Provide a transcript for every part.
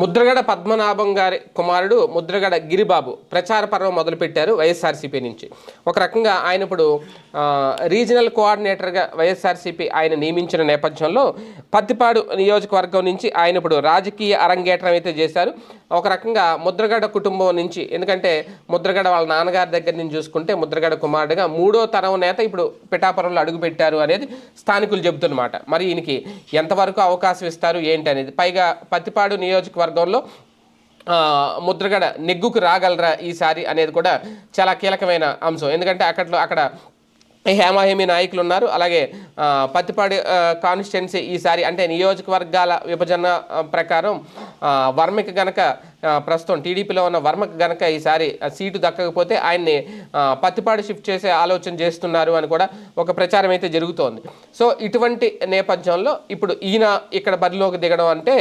ముద్రగడ పద్మనాభం గారి కుమారుడు ముద్రగడ గిరిబాబు ప్రచార పర్వం మొదలుపెట్టారు వైఎస్ఆర్సీపీ నుంచి. ఒక రకంగా ఆయన ఇప్పుడు రీజనల్ కోఆర్డినేటర్గా వైఎస్ఆర్సీపీ ఆయన నియమించిన నేపథ్యంలో పత్తిపాడు నియోజకవర్గం నుంచి ఆయన ఇప్పుడు రాజకీయ అరంగేట్రం అయితే చేశారు. ఒక రకంగా ముద్రగడ కుటుంబం నుంచి ఎందుకంటే ముద్రగడ వాళ్ళ నాన్నగారి దగ్గర నుంచి చూసుకుంటే ముద్రగడ కుమారుడుగా మూడో తరం నేత ఇప్పుడు పిఠాపురంలో అడుగుపెట్టారు అనేది స్థానికులు చెబుతున్నమాట. మరి ఈయనకి ఎంతవరకు అవకాశం ఇస్తారు ఏంటి అనేది? పైగా పత్తిపాడు నియోజకవర్గంలో ముద్రగడ నెగ్గుకు రాగలరా ఈసారి అనేది కూడా చాలా కీలకమైన అంశం. ఎందుకంటే అక్కడ అక్కడ హేమాహేమి నాయకులు ఉన్నారు. అలాగే పత్తిపాడి కాన్స్టిట్యున్సీ ఈసారి అంటే నియోజకవర్గాల విభజన ప్రకారం వర్మకి గనక ప్రస్తుతం టీడీపీలో ఉన్న వర్మకు గనక ఈసారి సీటు దక్కకపోతే ఆయన్ని పత్తిపాడు షిఫ్ట్ చేసే ఆలోచన చేస్తున్నారు అని కూడా ఒక ప్రచారం అయితే జరుగుతోంది. సో ఇటువంటి నేపథ్యంలో ఇప్పుడు ఈయన ఇక్కడ బరిలోకి దిగడం అంటే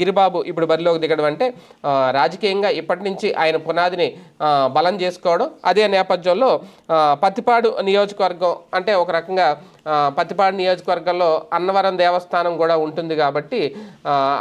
గిరిబాబు ఇప్పుడు బరిలోకి దిగడం అంటే రాజకీయంగా ఇప్పటి నుంచి ఆయన పునాదిని బలం చేసుకోవడం అదే నేపథ్యంలో పత్తిపాడు నియోజకవర్గం అంటే ఒక రకంగా పత్తిపాడు నియోజకవర్గంలో అన్నవరం దేవస్థానం కూడా ఉంటుంది కాబట్టి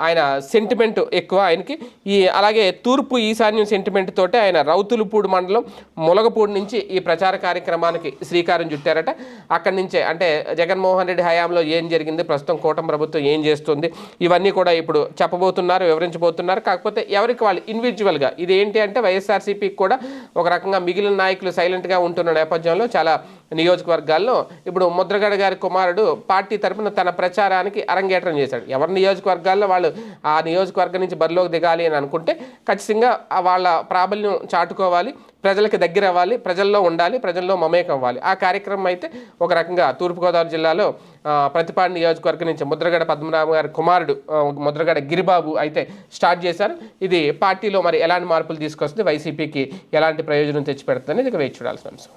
ఆయన సెంటిమెంట్ ఎక్కువ ఆయనకి. ఈ అలాగే తూర్పు ఈశాన్యం సెంటిమెంట్ తోటే ఆయన రౌతులపూడి మండలం ములగపూడి నుంచి ఈ ప్రచార కార్యక్రమానికి శ్రీకారం చుట్టారట. అక్కడి నుంచే అంటే జగన్మోహన్ రెడ్డి హయాంలో ఏం జరిగింది ప్రస్తుతం కూటమి ప్రభుత్వం ఏం చేస్తుంది ఇవన్నీ కూడా ఇప్పుడు చెప్పబోతున్నారు వివరించబోతున్నారు. కాకపోతే ఎవరికి వాళ్ళు ఇండివిజువల్గా ఇది ఏంటి అంటే వైఎస్ఆర్సీపీకి కూడా ఒక రకంగా మిగిలిన నాయకులు సైలెంట్గా ఉంటున్న నేపథ్యంలో చాలా నియోజకవర్గాల్లో ఇప్పుడు ముద్రగడ గారి కుమారుడు పార్టీ తరపున తన ప్రచారానికి అరంగేట్రం చేశాడు. ఎవరి నియోజకవర్గాల్లో వాళ్ళు ఆ నియోజకవర్గం నుంచి బరిలోకి దిగాలి అని అనుకుంటే ఖచ్చితంగా వాళ్ళ ప్రాబల్యం చాటుకోవాలి ప్రజలకు దగ్గర అవ్వాలి ప్రజల్లో ఉండాలి ప్రజల్లో మమేకం అవ్వాలి. ఆ కార్యక్రమం అయితే ఒక రకంగా తూర్పుగోదావరి జిల్లాలో ప్రతిపాడు నియోజకవర్గం నుంచి ముద్రగడ పద్మనాభ గారి కుమారుడు ముద్రగడ గిరిబాబు అయితే స్టార్ట్ చేశారు. ఇది పార్టీలో మరి ఎలాంటి మార్పులు తీసుకొస్తుంది? వైసీపీకి ఎలాంటి ప్రయోజనం తెచ్చిపెడుతుంది అనేది ఇక వేచి చూడాల్సిన అంశం.